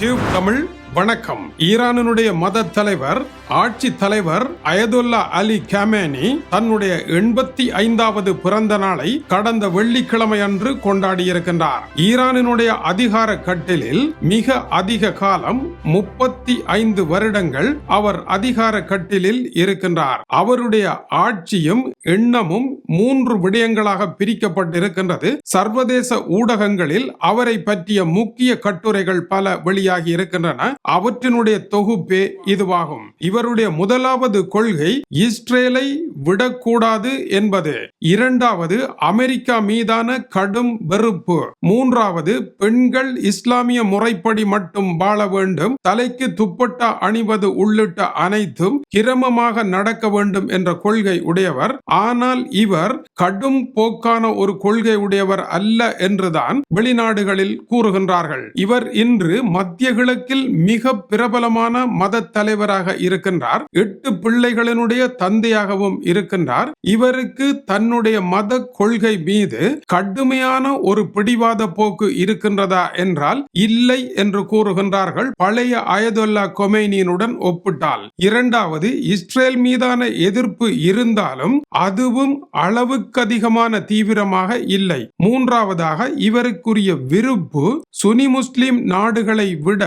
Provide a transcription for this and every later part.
Tube Tamil வணக்கம். ஈரானினுடைய மத தலைவர் ஆட்சி தலைவர் அயதுல்லா அலி கமேனி தன்னுடைய எண்பத்தி ஐந்தாவது பிறந்த நாளை கடந்த வெள்ளிக்கிழமை அன்று கொண்டாடியிருக்கின்றார். ஈரானினுடைய அதிகார கட்டிலில் மிக அதிக காலம் முப்பத்தி ஐந்து வருடங்கள் அவர் அதிகார கட்டிலில் இருக்கின்றார். அவருடைய ஆட்சியும் எண்ணமும் மூன்று விடயங்களாக பிரிக்கப்பட்டிருக்கின்றது. சர்வதேச ஊடகங்களில் அவரை பற்றிய முக்கிய கட்டுரைகள் பல வெளியாகி இருக்கின்றன அவற்றினுடைய தொகுப்பே இதுவாகும். இவருடைய முதலாவது கொள்கை இஸ்ரேலை விடக்கூடாது என்பது. இரண்டாவது அமெரிக்கா மீதான கடும் வெறுப்பு. மூன்றாவது பெண்கள் இஸ்லாமிய முறைப்படி மட்டும் வாழ வேண்டும். தலைக்கு துப்பட்டா அணிவது உள்ளிட்ட அனைத்தும் கிரமமாக நடக்க வேண்டும் என்ற கொள்கை உடையவர். ஆனால் இவர் கடும் போக்கான ஒரு கொள்கை உடையவர் அல்ல என்றுதான் வெளிநாடுகளில் கூறுகின்றார்கள். இவர் இன்று மத்திய கிழக்கில் மிக பிரபலமான மத தலைவராக இருக்கின்றார். எட்டு பிள்ளைகளினுடைய தந்தையாகவும் இருக்கின்றார். இவருக்கு தன்னுடைய மத கொள்கை மீது கடுமையான ஒரு பிடிவாத போக்கு இருக்கின்றதா என்றால் இல்லை என்று கூறுகின்றார்கள். பழைய அயதுல்லா கொமைனியினுடன் ஒப்பிட்டால் இரண்டாவது இஸ்ரேல் மீதான எதிர்ப்பு இருந்தாலும் அதுவும் அளவுக்கு அதிகமான தீவிரமாக இல்லை. மூன்றாவதாக இவருக்குரிய விருப்பு சுனி முஸ்லிம் நாடுகளை விட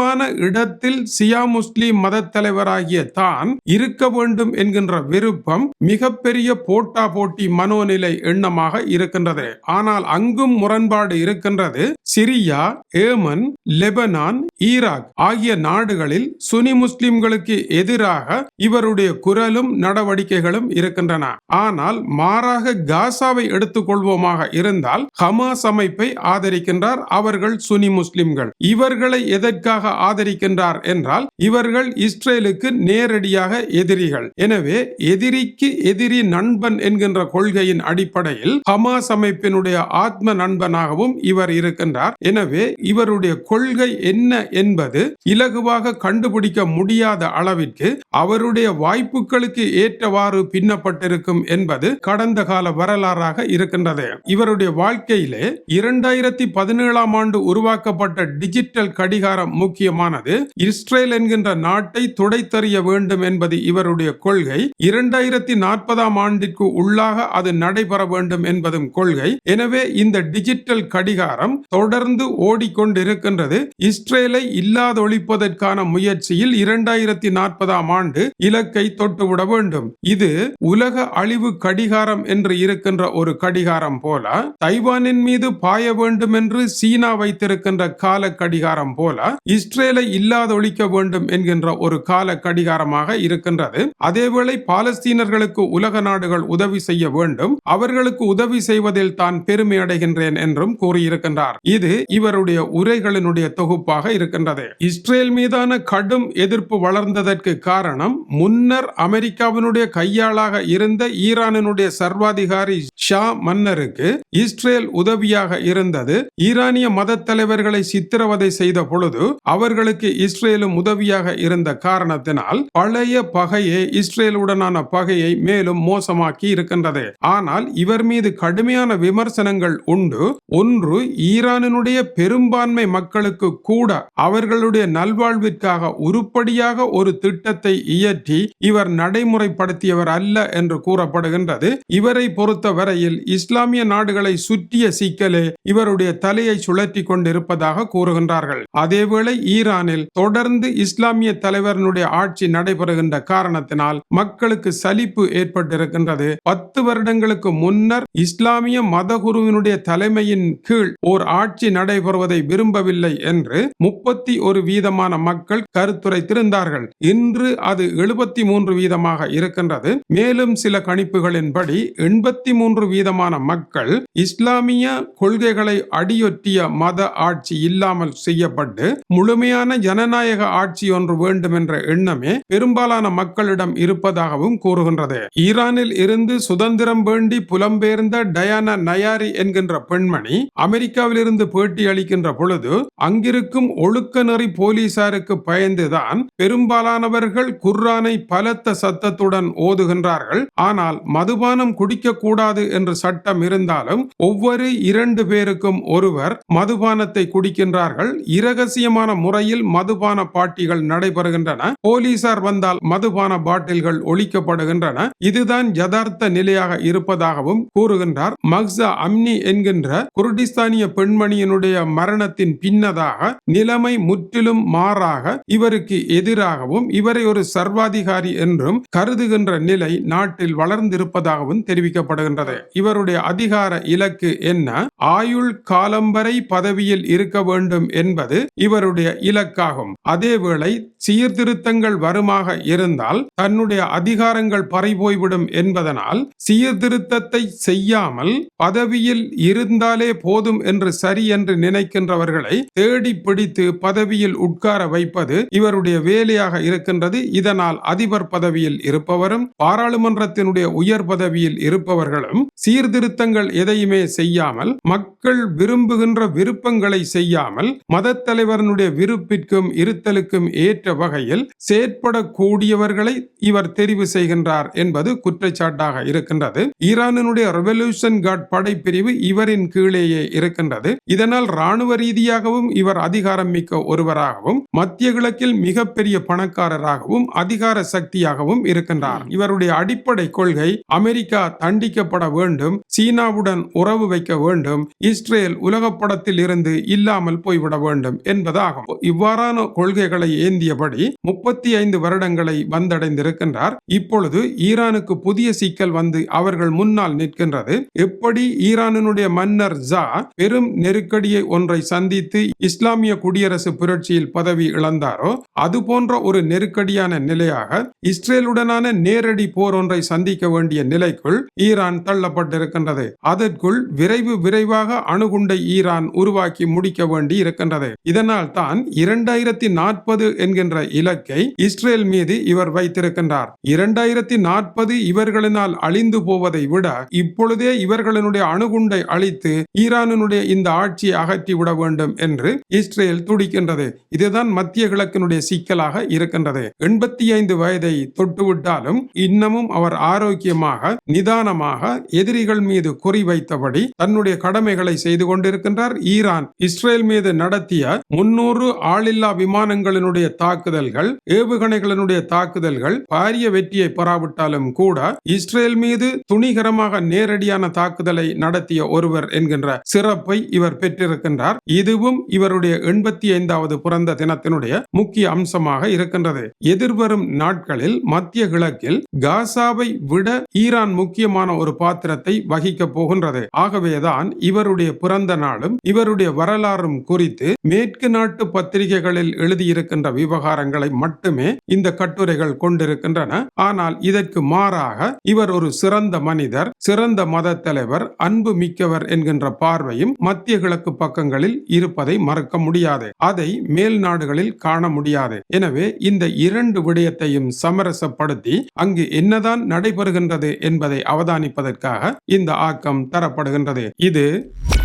உயர்வான இடத்தில் சியா முஸ்லிம் மத தலைவராகிய தான் இருக்க வேண்டும் என்கின்ற விருப்பம் மிகப்பெரிய போட்டா போட்டி மனோநிலை எண்ணமாக இருக்கின்றது. ஆனால் அங்கும் முரண்பாடு இருக்கின்றது. சிரியா ஏமன் லெபனான் ஈராக் ஆகிய நாடுகளில் சுனி முஸ்லிம்களுக்கு எதிராக இவருடைய குரலும் நடவடிக்கைகளும் இருக்கின்றன. ஆனால் மாறாக காசாவை எடுத்துக்கொள்வோமாக இருந்தால் ஹமாஸ் அமைப்பை ஆதரிக்கின்றார் அவர்கள் சுனி முஸ்லிம்கள். இவர்களை எதற்காக ஆதரிக்கின்றார் என்றால் இவர்கள் இஸ்ரேலுக்கு நேரடியாக எதிரிகள். எனவே எதிரிக்கு எதிரி நண்பன் என்கின்ற கொள்கையின் அடிப்படையில் ஹமாஸ் அமைப்பினுடைய ஆத்ம நண்பனாகவும் இவர் இருக்கின்றார். எனவே இவருடைய கொள்கை என்ன என்பது இலகுவாக கண்டுபிடிக்க முடியாத அளவிற்கு அவருடைய வாய்ப்புகளுக்கு ஏற்றவாறு பின்னப்பட்டிருக்கும் என்பது கடந்த கால வரலாறாக இருக்கின்றது. இவருடைய வாழ்க்கையிலே இரண்டாயிரத்தி பதினேழாம் ஆண்டு உருவாக்கப்பட்ட டிஜிட்டல் கடிகாரம் முக்கிய முக்கியமானது இஸ்ரேல் என்கின்ற நாட்டை துடைத்தறிய வேண்டும் என்பது இவருடைய கொள்கை இரண்டாயிரத்தி நாற்பதாம் ஆண்டிற்கு உள்ளாக அது நடைபெற வேண்டும் என்பதும் கொள்கை. எனவே இந்த டிஜிட்டல் கடிகாரம் தொடர்ந்து ஓடிக்கொண்டிருக்கின்றது. இஸ்ரேலை இல்லாதொழிப்பதற்கான முயற்சியில் இரண்டாயிரத்தி நாற்பதாம் ஆண்டு இலக்கை தொட்டுவிட வேண்டும். இது உலக அழிவு கடிகாரம் என்று இருக்கின்ற ஒரு கடிகாரம் போல தைவானின் மீது பாய வேண்டும் என்று சீனா வைத்திருக்கின்ற கால கடிகாரம் போல இஸ்ரேல் இஸ்ரேலை இல்லாதொழிக்க வேண்டும் என்கின்ற ஒரு கால கடிகாரமாக இருக்கின்றது. அதேவேளை பாலஸ்தீனர்களுக்கு உலக நாடுகள் உதவி செய்ய வேண்டும். அவர்களுக்கு உதவி செய்வதில் தான் பெருமை அடைகின்றேன் என்றும் கூறியிருக்கின்றார். இது இவருடைய உரைகளினுடைய தொகுப்பாக இருக்கின்றது. இஸ்ரேல் மீதான கடும் எதிர்ப்பு வளர்ந்ததற்கு காரணம் முன்னர் அமெரிக்காவினுடைய கையாளாக இருந்த ஈரானினுடைய சர்வாதிகாரி ஷா மன்னருக்கு இஸ்ரேல் உதவியாக இருந்தது. ஈரானிய மத தலைவர்களை சித்திரவதை செய்த பொழுது அவர் அவர்களுக்கு இஸ்ரேலும் உதவியாக இருந்த காரணத்தினால் பழைய பகையே இஸ்ரேலுடனான பகையை மேலும் மோசமாக்கி இருக்கின்றது. ஆனால் இவர் மீது கடுமையான விமர்சனங்கள் உண்டு. ஒன்று ஈரானினுடைய பெரும்பான்மை மக்களுக்கு கூட அவர்களுடைய நல்வாழ்விற்காக உருப்படியாக ஒரு திட்டத்தை இயற்றி இவர் நடைமுறைப்படுத்தியவர் அல்ல என்று கூறப்படுகின்றது. இவரை பொறுத்த வரையில் இஸ்லாமிய நாடுகளை சுற்றிய சிக்கலே இவருடைய தலையை சுழற்றி கொண்டிருப்பதாக கூறுகின்றார்கள். அதேவேளை ஈரானில் தொடர்ந்து இஸ்லாமிய தலைவரனுடைய ஆட்சி நடைபெறுகின்ற காரணத்தினால் மக்களுக்கு சலிப்பு ஏற்பட்டிருக்கின்றது. பத்து வருடங்களுக்கு முன்னர் இஸ்லாமிய மதகுருவினுடைய தலைமையின் கீழ் ஓர் ஆட்சி நடைபெறுவதை விரும்பவில்லை என்று முப்பத்தி ஒரு வீதமான மக்கள் கருத்துரைத்திருந்தார்கள். இன்று அது எழுபத்தி மூன்று வீதமாக இருக்கின்றது. மேலும் சில கணிப்புகளின்படி எண்பத்தி மூன்று வீதமான மக்கள் இஸ்லாமிய கொள்கைகளை அடியொற்றிய மத ஆட்சி இல்லாமல் செய்யப்பட்டு முழுமை முழுமையான ஜனநாயக ஆட்சி ஒன்று வேண்டும் என்ற எண்ணமே பெரும்பாலான மக்களிடம் இருப்பதாகவும் கூறுகின்றது. ஈரானில் இருந்து சுதந்திரம் வேண்டி புலம்பெயர்ந்த டயானா நயாரி என்கின்ற பெண்மணி அமெரிக்காவில் இருந்து பேட்டி அளிக்கின்ற பொழுது அங்கிருக்கும் ஒழுக்க நெறி போலீசாருக்கு பயந்துதான் பெரும்பாலானவர்கள் குர்ரானை பலத்த சத்தத்துடன் ஓதுகின்றார்கள். ஆனால் மதுபானம் குடிக்க கூடாது என்று சட்டம் இருந்தாலும் ஒவ்வொரு இரண்டு பேருக்கும் ஒருவர் மதுபானத்தை குடிக்கின்றார்கள். இரகசியமான முறையில் மதுபான பாட்டிகள் நடைபெறுகின்றன. போலீசார் வந்தால் மதுபான பாட்டில்கள் ஒழிக்கப்படுகின்றன. இதுதான் யதார்த்த நிலையாக இருப்பதாகவும் கூறுகின்றார். மக்சா அம்னி என்கின்ற குர்டிஸ்தானிய பெண்மணியினுடைய மரணத்தின் பின்னதாக நிலைமை முற்றிலும் மாறாக இவருக்கு எதிராகவும் இவரை ஒரு சர்வாதிகாரி என்றும் கருதுகின்ற நிலை நாட்டில் வளர்ந்திருப்பதாகவும் தெரிவிக்கப்படுகின்றது. இவருடைய அதிகார இலக்கு என்ன? ஆயுள் காலம் வரை பதவியில் இருக்க வேண்டும் என்பது இவருடைய இலக்காகும். அதேவேளை சீர்திருத்தங்கள் வருமாக இருந்தால் தன்னுடைய அதிகாரங்கள் பறிபோய்விடும் என்பதனால் சீர்திருத்தத்தை செய்யாமல் பதவியில் இருந்தாலே போதும் என்று சரி என்று நினைக்கின்றவர்களை தேடி பிடித்து பதவியில் உட்கார வைப்பது இவருடைய வேலையாக இருக்கின்றது. இதனால் அதிபர் பதவியில் இருப்பவரும் பாராளுமன்றத்தினுடைய உயர் பதவியில் இருப்பவர்களும் சீர்திருத்தங்கள் எதையுமே செய்யாமல் மக்கள் விரும்புகின்ற விருப்பங்களை செய்யாமல் மத தலைவரனுடைய விருப்பிற்கும் இருத்தலுக்கும் ஏற்ற வகையில் செயற்படக்கூடியவர்களை இவர் தெரிவு செய்கின்றார் என்பது குற்றச்சாட்டாக இருக்கின்றது. ஈரானினுடைய ரெவல்யூஷன் கார்ட் படைப்பிரிவு இவரின் கீழேயே இருக்கின்றது. இதனால் ராணுவ ரீதியாகவும் இவர் அதிகாரம் மிக்க ஒருவராகவும் மத்திய கிழக்கில் மிகப்பெரிய பணக்காரராகவும் அதிகார சக்தியாகவும் இருக்கின்றார். இவருடைய அடிப்படை கொள்கை அமெரிக்கா தண்டிக்கப்பட வேண்டும் சீனாவுடன் உறவு வைக்க வேண்டும் இஸ்ரேல் உலகப்படத்தில் இருந்து இல்லாமல் போய்விட வேண்டும் என்பதாகும். இவ்வாறான கொள்கைகளை ஏந்தியபடி முப்பத்தி ஐந்து வருடங்களை வந்தடைந்திருக்கின்றார். இப்பொழுது ஈரானுக்கு புதிய சிக்கல் வந்து அவர்கள் முன்னால் நிற்கின்றது. எப்படி ஈரானினுடைய மன்னர் ஜா பெரும் நெருக்கடியை ஒன்றை சந்தித்து இஸ்லாமிய குடியரசு புரட்சியில் பதவி இழந்தாரோ அது போன்ற ஒரு நெருக்கடியான நிலையாக இஸ்ரேலுடனான நேரடி போர் ஒன்றை சந்திக்க வேண்டிய நிலைக்குள் ஈரான் தள்ளப்பட்டிருக்கின்றது. அதற்குள் விரைவு விரைவாக அணுகுண்டை ஈரான் உருவாக்கி முடிக்க வேண்டி இருக்கின்றது இதனால் தான் இரண்டாயிரத்தி நாற்பது என்கின்ற இலக்கை இஸ்ரேல் மீது இவர் வைத்திருக்கின்றார். இரண்டாயிரத்தி நாற்பது இவர்களினால் அழிந்து போவதை விட இப்பொழுதே இவர்களினுடைய அணுகுண்டை அழித்து ஈரானினுடைய இந்த ஆட்சியை அகற்றி விட வேண்டும் என்று இஸ்ரேல் துடிக்கின்றது. இதுதான் மத்திய கிழக்கினுடைய சிக்கலாக இருக்கின்றது. எண்பத்தி ஐந்து வயதை தொட்டுவிட்டாலும் இன்னமும் அவர் ஆரோக்கியமாக நிதானமாக எதிரிகள் மீது குறி வைத்தபடி தன்னுடைய கடமைகளை செய்து கொண்டிருக்கின்றார். ஈரான் இஸ்ரேல் மீது நடத்திய முன்னூறு ஆளில்லா விமானங்களினுடைய தாக்குதல்கள் ஏவுகணைகளினுடைய தாக்குதல்கள் பாரிய வெற்றியை பெறாவிட்டாலும் கூட இஸ்ரேல் மீது துணிகரமாக நேரடியான தாக்குதலை நடத்திய ஒருவர் என்கின்ற சிறப்பை இவர் பெற்றிருக்கின்றார். இதுவும் இவருடைய எண்பத்தி ஐந்தாவது பிறந்த தினத்தினுடைய முக்கிய அம்சமாக இருக்கின்றது. எதிர்வரும் நாட்களில் மத்திய கிழக்கில் காசாவை விட ஈரான் முக்கியமான ஒரு பாத்திரத்தை வகிக்க போகின்றது. ஆகவேதான் இவருடைய பிறந்த நாளும் இவருடைய வரலாறும் குறித்து மேற்கு நாட்டு பத்திரிகைகளில் எழுதியிருக்கின்ற விவகாரங்களை மட்டுமே இந்த கட்டுரைகள் கொண்டிருக்கின்றன. ஆனால் இதற்கு மாறாக இவர் ஒரு சிறந்த மனிதர் சிறந்த மத தலைவர் அன்பு மிக்கவர் என்கின்ற பார்வையும் மத்திய கிழக்கு பக்கங்களில் இருப்பதை மறக்க முடியாது. அதை மேல் நாடுகளில் காண முடியாது. எனவே இந்த இரண்டு விடயத்தையும் சமரசப்படுத்தி அங்கு என்னதான் நடைபெறுகின்றது என்பதை அவதானிப்பதற்காக இந்த ஆக்கம் தரப்படுகின்றது. இது